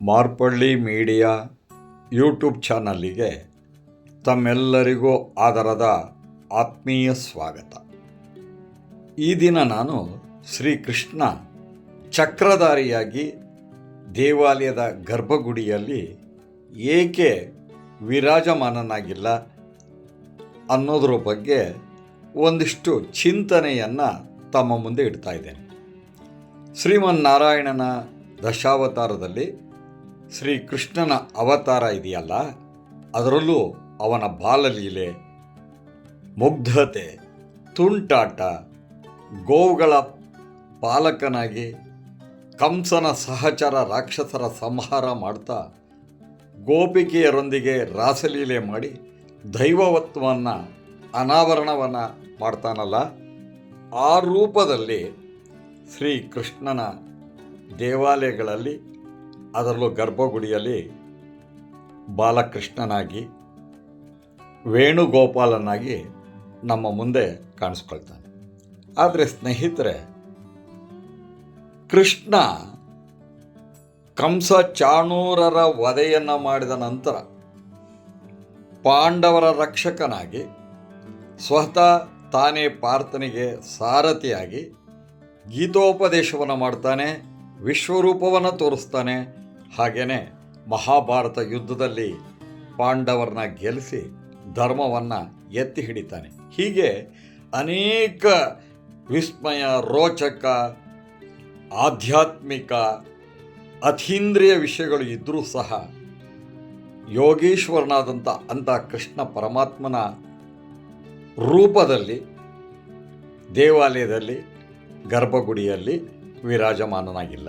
Marpalli media YouTube ಚಾನಲ್ಲಿಗೆ ತಮ್ಮೆಲ್ಲರಿಗೂ ಆದರದ ಆತ್ಮೀಯ ಸ್ವಾಗತ. ಈ ದಿನ ನಾನು ಶ್ರೀಕೃಷ್ಣ ಚಕ್ರಧಾರಿಯಾಗಿ ದೇವಾಲಯದ ಗರ್ಭಗುಡಿಯಲ್ಲಿ ಏಕೆ ವಿರಾಜಮಾನನಾಗಿಲ್ಲ ಅನ್ನೋದ್ರ ಬಗ್ಗೆ ಒಂದಿಷ್ಟು ಚಿಂತನೆಯನ್ನು ತಮ್ಮ ಮುಂದೆ ಇಡ್ತಾ ಇದ್ದೇನೆ. ಶ್ರೀಮನ್ನಾರಾಯಣನ ದಶಾವತಾರದಲ್ಲಿ ಶ್ರೀಕೃಷ್ಣನ ಅವತಾರ ಇದೆಯಲ್ಲ, ಅದರಲ್ಲೂ ಅವನ ಬಾಲಲೀಲೆ, ಮುಗ್ಧತೆ, ತುಂಟಾಟ, ಗೋವುಗಳ ಪಾಲಕನಾಗಿ ಕಂಸನ ಸಹಚರ ರಾಕ್ಷಸರ ಸಂಹಾರ ಮಾಡ್ತಾ ಗೋಪಿಕೆಯರೊಂದಿಗೆ ರಾಸಲೀಲೆ ಮಾಡಿ ದೈವವತ್ವವನ್ನು, ಅನಾವರಣವನ್ನು ಮಾಡ್ತಾನಲ್ಲ, ಆ ರೂಪದಲ್ಲಿ ಶ್ರೀ ಕೃಷ್ಣನ ದೇವಾಲಯಗಳಲ್ಲಿ ಅದರಲ್ಲೂ ಗರ್ಭಗುಡಿಯಲ್ಲಿ ಬಾಲಕೃಷ್ಣನಾಗಿ, ವೇಣುಗೋಪಾಲನಾಗಿ ನಮ್ಮ ಮುಂದೆ ಕಾಣಿಸ್ಕೊಳ್ತಾನೆ. ಆದರೆ ಸ್ನೇಹಿತರೆ, ಕೃಷ್ಣ ಕಂಸ ಚಾಣೂರರ ವಧೆಯನ್ನು ಮಾಡಿದ ನಂತರ ಪಾಂಡವರ ರಕ್ಷಕನಾಗಿ, ಸ್ವತಃ ತಾನೇ ಪಾರ್ಥನಿಗೆ ಸಾರಥಿಯಾಗಿ ಗೀತೋಪದೇಶವನ್ನು ಮಾಡ್ತಾನೆ. ವಿಶ್ವರೂಪವನ್ನು ತೋರಿಸ್ತಾನೆ. ಹಾಗೆಯೇ ಮಹಾಭಾರತ ಯುದ್ಧದಲ್ಲಿ ಪಾಂಡವರನ್ನ ಗೆಲ್ಲಿಸಿ ಧರ್ಮವನ್ನು ಎತ್ತಿ ಹಿಡಿತಾನೆ. ಹೀಗೆ ಅನೇಕ ವಿಸ್ಮಯ, ರೋಚಕ, ಆಧ್ಯಾತ್ಮಿಕ, ಅತೀಂದ್ರಿಯ ವಿಷಯಗಳು ಇದ್ದರೂ ಸಹ ಯೋಗೀಶ್ವರನಾದಂಥ ಅಂಥ ಕೃಷ್ಣ ಪರಮಾತ್ಮನ ರೂಪದಲ್ಲಿ, ದೇವಾಲಯದಲ್ಲಿ, ಗರ್ಭಗುಡಿಯಲ್ಲಿ ವಿರಾಜಮಾನನಾಗಿಲ್ಲ.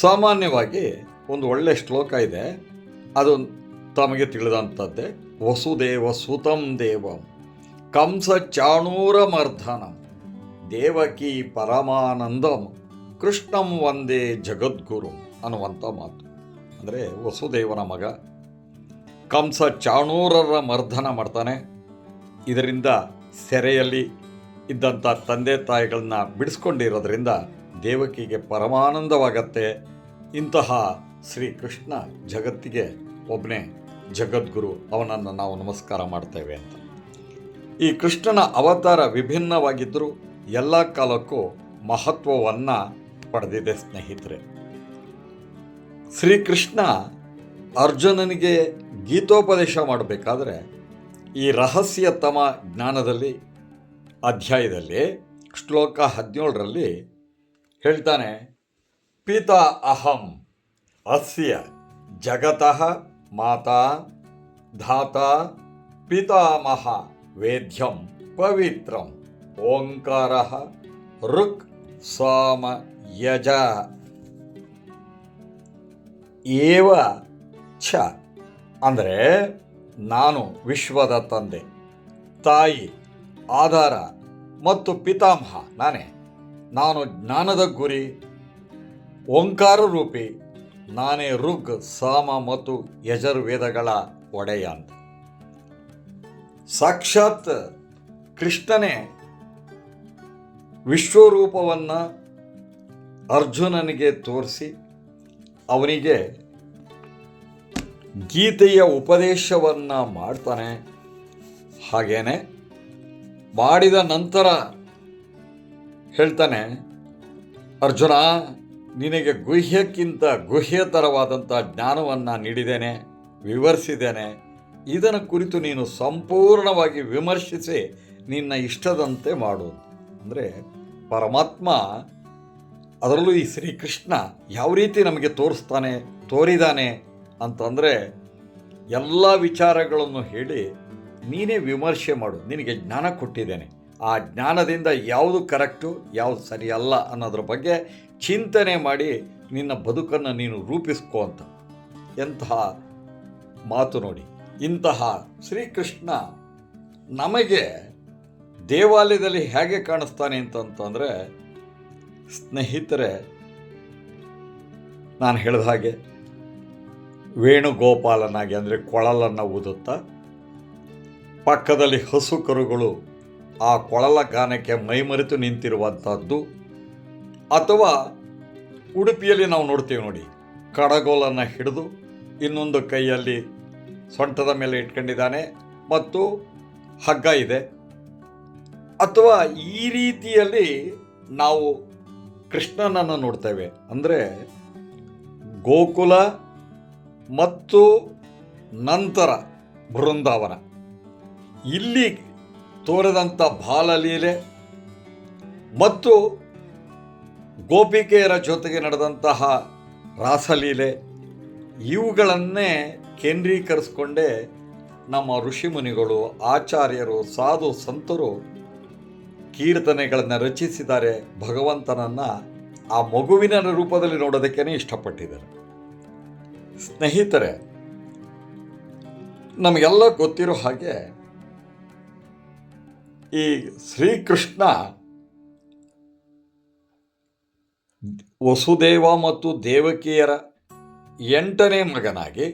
ಸಾಮಾನ್ಯವಾಗಿ ಒಂದು ಒಳ್ಳೆ ಶ್ಲೋಕ ಇದೆ. ಅದು ತಮಗೆ ತಿಳಿದಂಥದ್ದೇ, ವಸುದೇವ ಸುತಂ ದೇವಂ, ಕಂಸ ಚಾಣೂರ ಮರ್ಧನಂ, ದೇವಕಿ ಪರಮಾನಂದಂ, ಕೃಷ್ಣಂ ಒಂದೇ ಜಗದ್ಗುರು ಅನ್ನುವಂಥ ಮಾತು. ಅಂದರೆ ವಸುದೇವನ ಮಗ ಕಂಸ ಚಾಣೂರರ ಮರ್ಧನ ಮಾಡ್ತಾನೆ. ಇದರಿಂದ ಸೆರೆಯಲ್ಲಿ ಇದ್ದಂಥ ತಂದೆ ತಾಯಿಗಳನ್ನ ಬಿಡಿಸ್ಕೊಂಡಿರೋದ್ರಿಂದ ದೇವಕಿಗೆ ಪರಮಾನಂದವಾಗತ್ತೆ. ಇಂತಹ ಶ್ರೀಕೃಷ್ಣ ಜಗತ್ತಿಗೆ ಒಬ್ಬನೇ ಜಗದ್ಗುರು, ಅವನನ್ನು ನಾವು ನಮಸ್ಕಾರ ಮಾಡ್ತೇವೆ ಅಂತ. ಈ ಕೃಷ್ಣನ ಅವತಾರ ವಿಭಿನ್ನವಾಗಿದ್ದರೂ ಎಲ್ಲ ಕಾಲಕ್ಕೂ ಮಹತ್ವವನ್ನು ಪಡೆದಿದೆ ಸ್ನೇಹಿತರೆ. ಶ್ರೀಕೃಷ್ಣ ಅರ್ಜುನನಿಗೆ ಗೀತೋಪದೇಶ ಮಾಡಬೇಕಾದ್ರೆ ಈ ರಹಸ್ಯತಮ ಜ್ಞಾನದಲ್ಲಿ ಅಧ್ಯಾಯದಲ್ಲಿ ಶ್ಲೋಕ ಹದಿನೇಳರಲ್ಲಿ ಹೇಳ್ತಾನೆ, ಪಿತಾ ಅಹಂ ಅಸ್ಯ ಜಗತಃ ಮಾತಾ ಧಾತ ಪಿತಾಮಹ ವೇದ್ಯಂ ಪವಿತ್ರಂ ಓಂಕಾರ ಋಕ್ ಸಾಮ ಯಜ. ಏವ ಛ ಅಂದರೆ ನಾನು ವಿಶ್ವದ ತಂದೆ, ತಾಯಿ ಆಧಾರ ಮತ್ತು ಪಿತಾಮಹ ನಾನೇ. ನಾನು ಜ್ಞಾನದ ಗುರಿ, ಓಂಕಾರ ರೂಪಿ, ನಾನೇ ಋಗ್, ಸಾಮ ಮತ್ತು ಯಜುರ್ವೇದಗಳ ಒಡೆಯ ಅಂತ ಸಾಕ್ಷಾತ್ ಕೃಷ್ಣನೇ ವಿಶ್ವರೂಪವನ್ನು ಅರ್ಜುನನಿಗೆ ತೋರಿಸಿ, ಅವನಿಗೆ ಗೀತೆಯ ಉಪದೇಶವನ್ನು ಮಾಡ್ತಾನೆ. ಹಾಗೇನೆ ಮಾಡಿದ ನಂತರ ಹೇಳ್ತಾನೆ, ಅರ್ಜುನ, ನಿನಗೆ ಗುಹ್ಯಕ್ಕಿಂತ ಗುಹ್ಯತರವಾದಂಥ ಜ್ಞಾನವನ್ನು ನೀಡಿದ್ದೇನೆ, ವಿವರಿಸಿದ್ದೇನೆ. ಇದನ್ನು ಕುರಿತು ನೀನು ಸಂಪೂರ್ಣವಾಗಿ ವಿಮರ್ಶಿಸಿ ನಿನ್ನ ಇಷ್ಟದಂತೆ ಮಾಡು. ಅಂದರೆ, ಪರಮಾತ್ಮ ಅದರಲ್ಲೂ ಈ ಶ್ರೀಕೃಷ್ಣ ಯಾವ ರೀತಿ ನಮಗೆ ತೋರಿಸ್ತಾನೆ, ತೋರಿದಾನೆ? ಅಂತಂದರೆ, ಎಲ್ಲ ವಿಚಾರಗಳನ್ನು ಹೇಳಿ ನೀನೇ ವಿಮರ್ಶೆ ಮಾಡು. ನಿನಗೆ ಜ್ಞಾನ ಕೊಟ್ಟಿದ್ದೇನೆ. ಆ ಜ್ಞಾನದಿಂದ ಯಾವುದು ಕರೆಕ್ಟು, ಯಾವುದು ಸರಿಯಲ್ಲ ಅನ್ನೋದ್ರ ಬಗ್ಗೆ ಚಿಂತನೆ ಮಾಡಿ ನಿನ್ನ ಬದುಕನ್ನು ನೀನು ರೂಪಿಸ್ಕೋ ಅಂತ. ಎಂತಹ ಮಾತು ನೋಡಿ. ಇಂತಹ ಶ್ರೀಕೃಷ್ಣ ನಮಗೆ ದೇವಾಲಯದಲ್ಲಿ ಹೇಗೆ ಕಾಣಿಸ್ತಾನೆ ಅಂತಂತಂದರೆ ಸ್ನೇಹಿತರೆ, ನಾನು ಹೇಳಿದ ಹಾಗೆ, ವೇಣುಗೋಪಾಲನಾಗಿ ಅಂದರೆ ಕೊಳಲನ್ನು ಊದುತ್ತಾ ಪಕ್ಕದಲ್ಲಿ ಹಸು ಕರುಗಳು ಆ ಕೊಳಲ ಗಾನಕ್ಕೆ ಮೈಮರೆತು ನಿಂತಿರುವಂಥದ್ದು ಅಥವಾ ಉಡುಪಿಯಲ್ಲಿ ನಾವು ನೋಡ್ತೀವಿ ನೋಡಿ, ಕಡಗೋಲನ್ನು ಹಿಡಿದು ಇನ್ನೊಂದು ಕೈಯಲ್ಲಿ ಸೊಂಟದ ಮೇಲೆ ಇಟ್ಕೊಂಡಿದ್ದಾನೆ ಮತ್ತು ಹಗ್ಗ ಇದೆ. ಅಥವಾ ಈ ರೀತಿಯಲ್ಲಿ ನಾವು ಕೃಷ್ಣನನ್ನು ನೋಡ್ತೇವೆ. ಅಂದರೆ ಗೋಕುಲ ಮತ್ತು ನಂತರ ಬೃಂದಾವನ. ಇಲ್ಲಿ ತೋರಿದಂಥ ಬಾಲಲೀಲೆ ಮತ್ತು ಗೋಪಿಕೆಯರ ಜೊತೆಗೆ ನಡೆದಂತಹ ರಾಸಲೀಲೆ, ಇವುಗಳನ್ನೇ ಕೇಂದ್ರೀಕರಿಸ್ಕೊಂಡೇ ನಮ್ಮ ಋಷಿಮುನಿಗಳು, ಆಚಾರ್ಯರು, ಸಾಧು ಸಂತರು ಕೀರ್ತನೆಗಳನ್ನು ರಚಿಸಿದ್ದಾರೆ. ಭಗವಂತನನ್ನು ಆ ಮಗುವಿನ ರೂಪದಲ್ಲಿ ನೋಡೋದಕ್ಕೇ ಇಷ್ಟಪಟ್ಟಿದ್ದಾರೆ. ಸ್ನೇಹಿತರೆ, ನಮಗೆಲ್ಲ ಗೊತ್ತಿರೋ ಹಾಗೆ ಈ ಶ್ರೀಕೃಷ್ಣ ವಸುದೇವ ಮತ್ತು ದೇವಕಿಯರ ಎಂಟನೇ ಮಗನಾಗಿ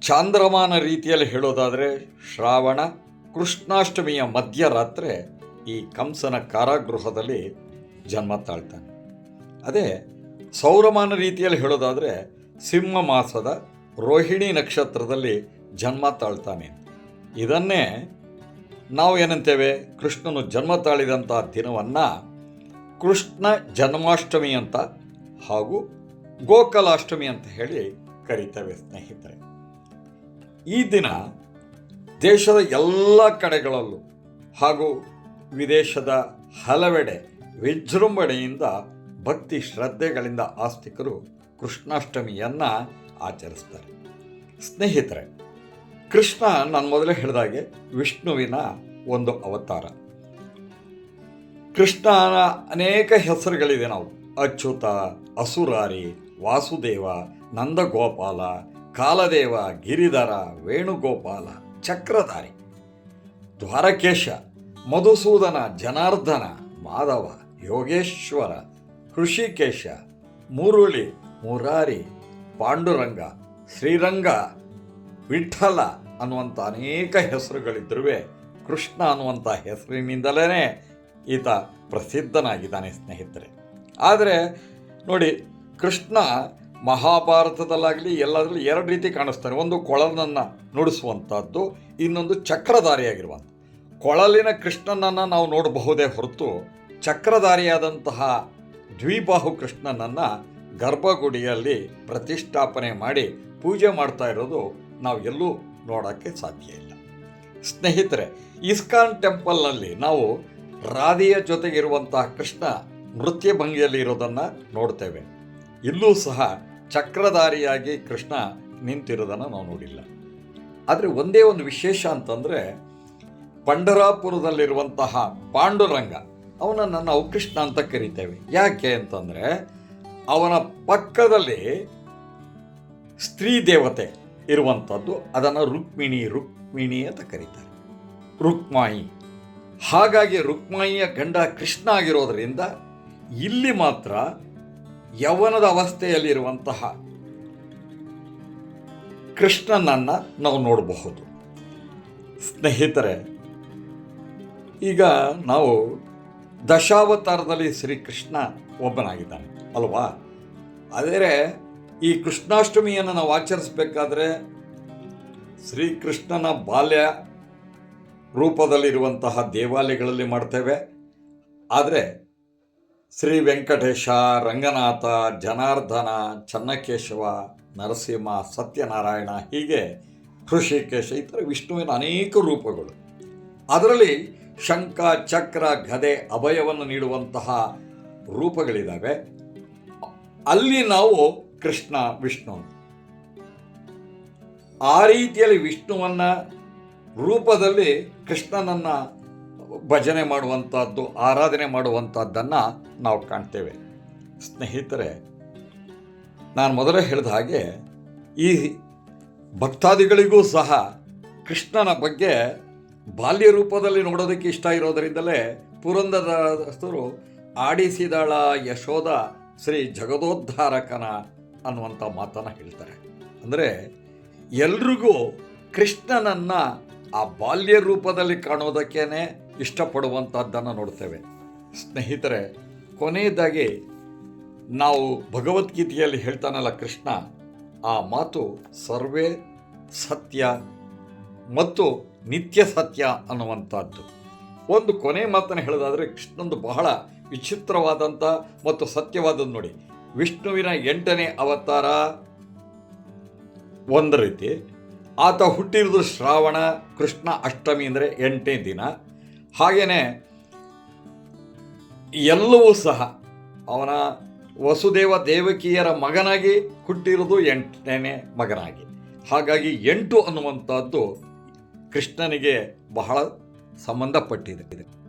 ಚಾಂದ್ರಮಾನ ರೀತಿಯಲ್ಲಿ ಹೇಳೋದಾದರೆ ಶ್ರಾವಣ ಕೃಷ್ಣಾಷ್ಟಮಿಯ ಮಧ್ಯರಾತ್ರಿ ಈ ಕಂಸನ ಕಾರಾಗೃಹದಲ್ಲಿ ಜನ್ಮ ತಾಳ್ತಾನೆ. ಅದೇ ಸೌರಮಾನ ರೀತಿಯಲ್ಲಿ ಹೇಳೋದಾದರೆ ಸಿಂಹ ಮಾಸದ ರೋಹಿಣಿ ನಕ್ಷತ್ರದಲ್ಲಿ ಜನ್ಮ ತಾಳ್ತಾನೆ. ಇದನ್ನೇ ನಾವು ಏನಂತೇವೆ? ಕೃಷ್ಣನು ಜನ್ಮ ತಾಳಿದಂಥ ದಿನವನ್ನು ಕೃಷ್ಣ ಜನ್ಮಾಷ್ಟಮಿ ಅಂತ ಹಾಗೂ ಗೋಕಲಾಷ್ಟಮಿ ಅಂತ ಹೇಳಿ ಕರೀತೇವೆ, ಸ್ನೇಹಿತರೆ. ಈ ದಿನ ದೇಶದ ಎಲ್ಲ ಕಡೆಗಳಲ್ಲೂ ಹಾಗೂ ವಿದೇಶದ ಹಲವೆಡೆ ವಿಜೃಂಭಣೆಯಿಂದ ಭಕ್ತಿ ಶ್ರದ್ಧೆಗಳಿಂದ ಆಸ್ತಿಕರು ಕೃಷ್ಣಾಷ್ಟಮಿಯನ್ನು ಆಚರಿಸ್ತಾರೆ. ಸ್ನೇಹಿತರೆ ಕೃಷ್ಣ ನಾನು ಮೊದಲೇ ಹೇಳಿದಾಗೆ ವಿಷ್ಣುವಿನ ಒಂದು ಅವತಾರ. ಕೃಷ್ಣನ ಅನೇಕ ಹೆಸರುಗಳಿದೆ ನಾವು. ಅಚ್ಯುತ, ಅಸುರಾರಿ, ವಾಸುದೇವ, ನಂದಗೋಪಾಲ, ಕಾಲದೇವ, ಗಿರಿಧರ, ವೇಣುಗೋಪಾಲ, ಚಕ್ರಧಾರಿ, ದ್ವಾರಕೇಶ, ಮಧುಸೂದನ, ಜನಾರ್ದನ, ಮಾಧವ, ಯೋಗೇಶ್ವರ ಋಷಿಕೇಶ ಮುರುಳಿ, ಮುರಾರಿ, ಪಾಂಡುರಂಗ, ಶ್ರೀರಂಗ, ವಿಠಲ ಅನ್ನುವಂಥ ಅನೇಕ ಹೆಸರುಗಳಿದ್ದರೂ ಕೃಷ್ಣ ಅನ್ನುವಂಥ ಹೆಸರಿನಿಂದಲೇ ಈತ ಪ್ರಸಿದ್ಧನಾಗಿದ್ದಾನೆ ಸ್ನೇಹಿತರೆ. ಆದರೆ ನೋಡಿ, ಕೃಷ್ಣ ಮಹಾಭಾರತದಲ್ಲಾಗಲಿ ಎಲ್ಲದರಲ್ಲಿ ಎರಡು ರೀತಿ ಕಾಣಿಸ್ತಾನೆ ಒಂದು ಕೊಳಲನ್ನು ನುಡಿಸುವಂಥದ್ದು, ಇನ್ನೊಂದು ಚಕ್ರಧಾರಿಯಾಗಿರುವಂಥ ಕೊಳಲಿನ ಕೃಷ್ಣನನ್ನು ನಾವು ನೋಡಬಹುದೇ ಹೊರತು ಚಕ್ರಧಾರಿಯಾದಂತಹ ದ್ವಿಬಾಹು ಕೃಷ್ಣನನ್ನು ಗರ್ಭಗುಡಿಯಲ್ಲಿ ಪ್ರತಿಷ್ಠಾಪನೆ ಮಾಡಿ ಪೂಜೆ ಮಾಡ್ತಾ ಇರೋದು ನಾವು ಎಲ್ಲೂ ನೋಡೋಕ್ಕೆ ಸಾಧ್ಯ ಇಲ್ಲ. ಸ್ನೇಹಿತರೆ, ಇಸ್ಕಾನ್ ಟೆಂಪಲ್ನಲ್ಲಿ ನಾವು ರಾಧೆಯ ಜೊತೆಗಿರುವಂತಹ ಕೃಷ್ಣ ನೃತ್ಯ ಭಂಗಿಯಲ್ಲಿ ಇರೋದನ್ನು ನೋಡ್ತೇವೆ. ಇಲ್ಲೂ ಸಹ ಚಕ್ರಧಾರಿಯಾಗಿ ಕೃಷ್ಣ ನಿಂತಿರೋದನ್ನು ನಾವು ನೋಡಿಲ್ಲ. ಆದರೆ ಒಂದೇ ಒಂದು ವಿಶೇಷ ಅಂತಂದರೆ, ಪಂಡರಾಪುರದಲ್ಲಿರುವಂತಹ ಪಾಂಡುರಂಗ, ಅವನನ್ನು ನಾವು ಕೃಷ್ಣ ಅಂತ ಕರಿತೇವೆ. ಯಾಕೆ ಅಂತಂದರೆ, ಅವನ ಪಕ್ಕದಲ್ಲಿ ಸ್ತ್ರೀ ದೇವತೆ ಇರುವಂಥದ್ದು, ಅದನ್ನು ರುಕ್ಮಿಣಿ ರುಕ್ಮಿಣಿ ಅಂತ ಕರೀತಾರೆ. ರುಕ್ಮಾಯಿ. ಹಾಗಾಗಿ ರುಕ್ಮಾಯಿಯ ಗಂಡ ಕೃಷ್ಣ ಆಗಿರೋದರಿಂದ ಇಲ್ಲಿ ಮಾತ್ರ ಯವನದ ಅವಸ್ಥೆಯಲ್ಲಿರುವಂತಹ ಕೃಷ್ಣನನ್ನು ನಾವು ನೋಡಬಹುದು. ಸ್ನೇಹಿತರೆ, ಈಗ ನಾವು ದಶಾವತಾರದಲ್ಲಿ ಶ್ರೀಕೃಷ್ಣ ಒಬ್ಬನಾಗಿದ್ದಾನೆ, ಅಲ್ವಾ? ಆದರೆ ಈ ಕೃಷ್ಣಾಷ್ಟಮಿಯನ್ನು ನಾವು ಆಚರಿಸಬೇಕಾದ್ರೆ ಶ್ರೀಕೃಷ್ಣನ ಬಾಲ್ಯ ರೂಪದಲ್ಲಿರುವಂತಹ ದೇವಾಲಯಗಳಲ್ಲಿ ಮಾಡ್ತೇವೆ. ಆದರೆ ಶ್ರೀ ವೆಂಕಟೇಶ, ರಂಗನಾಥ, ಜನಾರ್ದನ, ಚನ್ನಕೇಶವ, ನರಸಿಂಹ, ಸತ್ಯನಾರಾಯಣ, ಹೀಗೆ ಋಷಿಕೇಶ ಈ ಥರ ವಿಷ್ಣುವಿನ ಅನೇಕ ರೂಪಗಳು. ಅದರಲ್ಲಿ ಶಂಖ, ಚಕ್ರ, ಗದೆ, ಅಭಯವನ್ನು ನೀಡುವಂತಹ ರೂಪಗಳಿದ್ದಾವೆ ಅಲ್ಲಿ ನಾವು ಕೃಷ್ಣ ವಿಷ್ಣು. ಆ ರೀತಿಯಲ್ಲಿ ವಿಷ್ಣುವನ್ನ ರೂಪದಲ್ಲಿ ಕೃಷ್ಣನನ್ನ ಭಜನೆ ಮಾಡುವಂಥದ್ದು ಆರಾಧನೆ ಮಾಡುವಂಥದ್ದನ್ನು ನಾವು ಕಾಣ್ತೇವೆ. ಸ್ನೇಹಿತರೆ, ನಾನು ಮೊದಲೇ ಹೇಳಿದ ಹಾಗೆ ಈ ಭಕ್ತಾದಿಗಳಿಗೂ ಸಹ ಕೃಷ್ಣನ ಬಗ್ಗೆ ಬಾಲ್ಯ ರೂಪದಲ್ಲಿ ನೋಡೋದಕ್ಕೆ ಇಷ್ಟ ಇರೋದರಿಂದಲೇ ಪುರಂದರಸ್ಥರು ಆಡಿಸಿದಳ ಯಶೋದ ಶ್ರೀ ಜಗದೋದ್ಧಾರಕನ ಅನ್ನುವಂಥ ಮಾತನ್ನು ಹೇಳ್ತಾರೆ. ಅಂದರೆ ಎಲ್ರಿಗೂ ಕೃಷ್ಣನನ್ನು ಆ ಬಾಲ್ಯ ರೂಪದಲ್ಲಿ ಕಾಣೋದಕ್ಕೇ ಇಷ್ಟಪಡುವಂಥದ್ದನ್ನು ನೋಡ್ತೇವೆ. ಸ್ನೇಹಿತರೆ, ಕೊನೆಯದಾಗಿ ನಾವು ಭಗವದ್ಗೀತೆಯಲ್ಲಿ ಹೇಳ್ತಾನಲ್ಲ ಕೃಷ್ಣ, ಆ ಮಾತು ಸರ್ವೇ ಸತ್ಯ ಮತ್ತು ನಿತ್ಯ ಸತ್ಯ ಅನ್ನುವಂಥದ್ದು. ಒಂದು ಕೊನೆ ಮಾತನ್ನು ಹೇಳೋದಾದರೆ ಕೃಷ್ಣಂದು ಬಹಳ ವಿಚಿತ್ರವಾದಂಥ ಮತ್ತು ಸತ್ಯವಾದದ್ದು ನೋಡಿ. ವಿಷ್ಣುವಿನ ಎಂಟನೇ ಅವತಾರ. ಒಂದು ರೀತಿ. ಆತ ಹುಟ್ಟಿರೋದು ಶ್ರಾವಣ, ಕೃಷ್ಣ ಅಷ್ಟಮಿ ಅಂದರೆ ಎಂಟನೇ ದಿನ. ಹಾಗೆಯೇ ಎಲ್ಲವೂ ಸಹ ಅವನ ವಸುದೇವ ದೇವಕಿಯರ ಮಗನಾಗಿ ಹುಟ್ಟಿರೋದು ಎಂಟನೇ ಮಗನಾಗಿ. ಹಾಗಾಗಿ ಎಂಟು ಅನ್ನುವಂಥದ್ದು ಕೃಷ್ಣನಿಗೆ ಬಹಳ ಸಂಬಂಧಪಟ್ಟಿದೆ.